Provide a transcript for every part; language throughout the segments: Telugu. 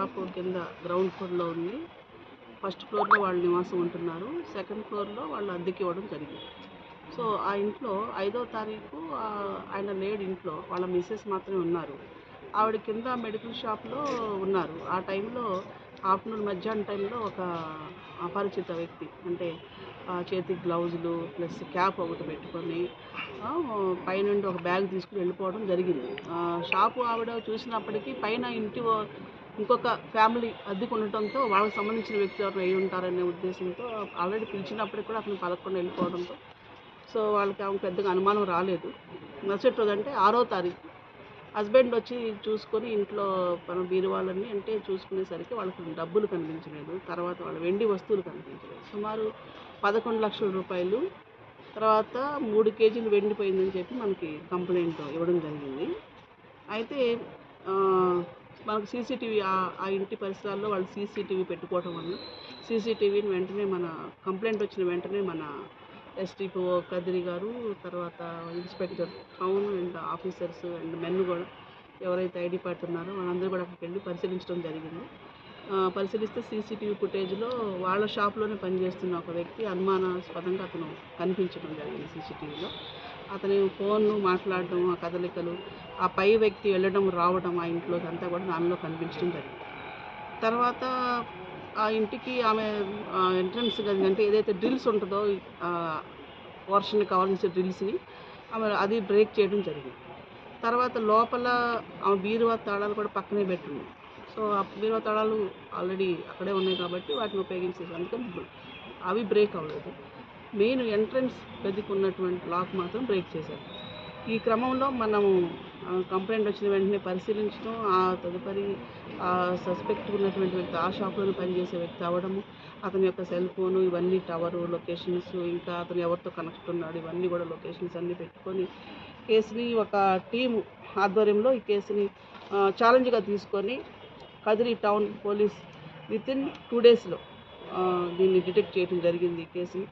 షాపు కింద గ్రౌండ్ ఫ్లోర్లో ఉంది. ఫస్ట్ ఫ్లోర్లో వాళ్ళు నివాసం ఉంటున్నారు. సెకండ్ ఫ్లోర్లో వాళ్ళు అద్దెకి ఇవ్వడం జరిగింది. సో ఆ ఇంట్లో ఐదో తారీఖు ఆయన లేడు ఇంట్లో. వాళ్ళ మిస్సెస్ మాత్రమే ఉన్నారు. ఆవిడ కింద మెడికల్ షాప్లో ఉన్నారు. ఆ టైంలో ఆఫ్టర్నూన్ మధ్యాహ్నం టైంలో ఒక అపరిచిత వ్యక్తి అంటే ఆ, చేతికి గ్లౌజులు ప్లస్ క్యాప్ ఒకటి పెట్టుకొని పైనుండి ఒక బ్యాగ్ తీసుకుని వెళ్ళిపోవడం జరిగింది. ఆ, షాపు ఆవిడ చూసినప్పటికీ పైన ఇంటి ఇంకొక ఫ్యామిలీ అద్దెకు ఉండటంతో వాళ్ళకి సంబంధించిన వ్యక్తి ఎవరు అయి ఉంటారనే ఉద్దేశంతో ఆల్రెడీ పిలిచినప్పటికి కూడా అతను పలకకుండా వెళ్ళిపోవడంతో. సో వాళ్ళకి ఆమె పెద్దగా అనుమానం రాలేదు. మరుసటి రోజు అంటే ఆరో తారీఖు. హస్బెండ్ వచ్చి చూసుకొని ఇంట్లో మన బీరువాళ్ళని అంటే చూసుకునేసరికి వాళ్ళకి డబ్బులు కనిపించలేదు. తర్వాత వాళ్ళ వెండి వస్తువులు కనిపించలేదు. సుమారు పదకొండు లక్షల రూపాయలు. తర్వాత మూడు కేజీలు వెండిపోయిందని చెప్పి మనకి కంప్లైంట్ ఇవ్వడం జరిగింది. అయితే మనకు సీసీటీవీ ఆ ఇంటి పరిసరాల్లో వాళ్ళు సీసీటీవీ పెట్టుకోవడం వల్ల సీసీటీవీని వెంటనే మన కంప్లైంట్ వచ్చిన వెంటనే మన S D P O Kadiri గారు తర్వాత inspector town and officers and men కూడా ఎవరైతే ఐడి పడుతున్నారో ఉన్నారో వాళ్ళందరూ కూడా అక్కడికి వెళ్ళి పరిశీలించడం జరిగింది. పరిశీలిస్తే సీసీటీవీ ఫుటేజ్లో వాళ్ళ షాప్లోనే పనిచేస్తున్న ఒక వ్యక్తి అనుమానాస్పదంగా అతను కనిపించడం జరిగింది సీసీటీవీలో. అతని ఫోన్ మాట్లాడడం ఆ కదలికలు ఆ పై వ్యక్తి వెళ్ళడం రావడం ఆ ఇంట్లోకి అంతా కూడా ఆమెలో కనిపించడం జరిగింది. తర్వాత ఆ ఇంటికి ఆమె ఎంట్రన్స్ గది అంటే ఏదైతే డ్రిల్స్ ఉంటుందో వర్షన్కి కావాల్సిన డ్రిల్స్ని ఆమె అది బ్రేక్ చేయడం జరిగింది. తర్వాత లోపల ఆమె బీరువా తాళాలు కూడా పక్కనే పెట్టింది సో ఆ బీరువా తాళాలు ఆల్రెడీ అక్కడే ఉన్నాయి కాబట్టి వాటిని ఉపయోగించేసి అందుకని అవి బ్రేక్ అవ్వలేదు. మెయిన్ ఎంట్రన్స్ గదికి ఉన్నటువంటి లాక్ మాత్రం బ్రేక్ చేశారు. ఈ క్రమంలో మనము కంప్లైంట్ వచ్చిన వెంటనే పరిశీలించడం ఆ తదుపరి ఆ సస్పెక్ట్ ఉన్నటువంటి వ్యక్తి ఆ షాప్లోనే పనిచేసే వ్యక్తి అవ్వడము అతని యొక్క సెల్ ఫోను ఇవన్నీ టవరు లొకేషన్స్ ఇంకా అతను ఎవరితో కనెక్ట్ ఉన్నాడు ఇవన్నీ కూడా లొకేషన్స్ అన్నీ పెట్టుకొని కేసుని ఒక టీము ఆధ్వర్యంలో ఈ కేసుని ఛాలెంజ్గా తీసుకొని Kadiri town police within two డేస్లో దీన్ని డిటెక్ట్ చేయడం జరిగింది ఈ కేసుని.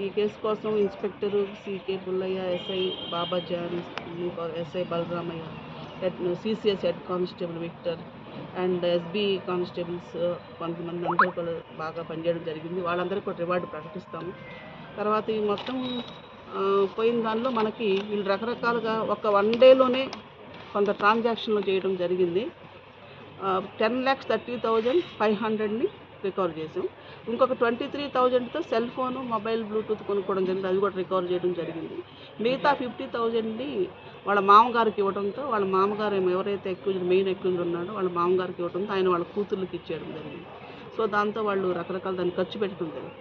ఈ కేసు కోసం inspector C K Pullaiah S I Babajan ఇంకా S I Balaramaiah head C C S head constable Victor and S B constables కొంతమంది అందరూ కూడా బాగా పనిచేయడం జరిగింది. వాళ్ళందరికీ కూడా రివార్డు ప్రకటిస్తాము. తర్వాత ఈ మొత్తం పోయిన దానిలో మనకి వీళ్ళు రకరకాలుగా ఒక వన్ డేలోనే కొంత ట్రాన్సాక్షన్లు చేయడం జరిగింది. Ten lakhs thirty thousand five హండ్రెడ్ని recover చేసాం ఇంకొక ట్వంటీ త్రీ థౌజండ్తో సెల్ ఫోను మొబైల్ బ్లూటూత్ కొనుక్కోవడం జరిగింది. అది కూడా రికవర్ చేయడం జరిగింది. మిగతా ఫిఫ్టీ థౌజండ్ని వాళ్ళ మామగారికి ఇవ్వడంతో వాళ్ళ మామగారు ఎవరైతే ఎక్కువ మెయిన్ ఎక్కువ ఉన్నాడో వాళ్ళ మామగారికి ఇవ్వడంతో ఆయన వాళ్ళ కూతుర్లకి ఇచ్చేయడం జరిగింది. సో దాంతో వాళ్ళు రకరకాల దాన్ని ఖర్చు పెట్టడం జరిగింది.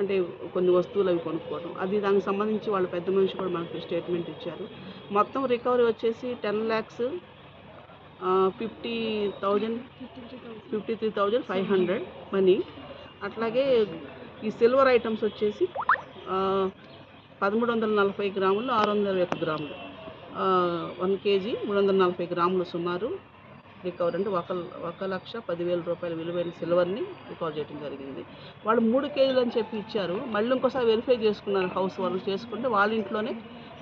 అంటే కొన్ని వస్తువులు అవి కొనుక్కోవడం. అది దానికి సంబంధించి వాళ్ళ పెద్ద మనిషి కూడా మనకి స్టేట్మెంట్ ఇచ్చారు. మొత్తం రికవరీ వచ్చేసి ten lakhs fifty thousand fifty three thousand five hundred money అట్లాగే ఈ సిల్వర్ ఐటమ్స్ వచ్చేసి పదమూడు వందల నలభై గ్రాములు ఆరు వందల ఒక గ్రాములు. వన్ కేజీ మూడు వందల నలభై గ్రాములు సుమారు. రికవర్ అంటే ఒక ఒక లక్ష పదివేల రూపాయల విలువైన సిల్వర్ని రికవర్ చేయడం జరిగింది. వాళ్ళు మూడు కేజీలు అని చెప్పి ఇచ్చారు. మళ్ళీ ఇంకోసారి వెరిఫై చేసుకున్నారు హౌస్ వాళ్ళు చేసుకుంటే వాళ్ళ ఇంట్లోనే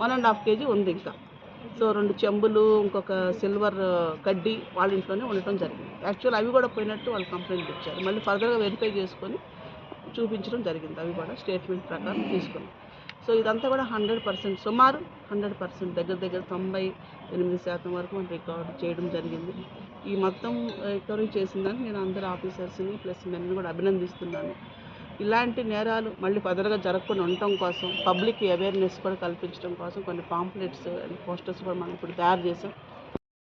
వన్ అండ్ హాఫ్ కేజీ ఉంది ఇంకా. సో రెండు చెంబులు ఇంకొక సిల్వర్ కడ్డీ వాళ్ళ ఇంట్లోనే ఉండటం జరిగింది. యాక్చువల్ అవి కూడా పోయినట్టు వాళ్ళు కంప్లైంట్ ఇచ్చారు. మళ్ళీ ఫర్దర్గా వెరిఫై చేసుకొని చూపించడం జరిగింది. అవి కూడా స్టేట్మెంట్ ప్రకారం తీసుకున్నాం సో ఇదంతా కూడా హండ్రెడ్ పర్సెంట్ సుమారు హండ్రెడ్ పర్సెంట్ దగ్గర దగ్గర తొంభై ఎనిమిది శాతం వరకు మనం రికవర్ చేయడం జరిగింది. ఈ మొత్తం రికవరీ చేసిందని నేను అందరు ఆఫీసర్స్ని ప్లస్ మెన్ని కూడా అభినందిస్తున్నాను. ఇలాంటి నేరాలు మళ్ళీ పదరగా జరగకుండా ఉండటం కోసం పబ్లిక్ అవేర్నెస్ కూడా కల్పించడం కోసం కొన్ని పాంప్లెట్స్ పోస్టర్స్ కూడా మనం ఇప్పుడు తయారు చేసాం.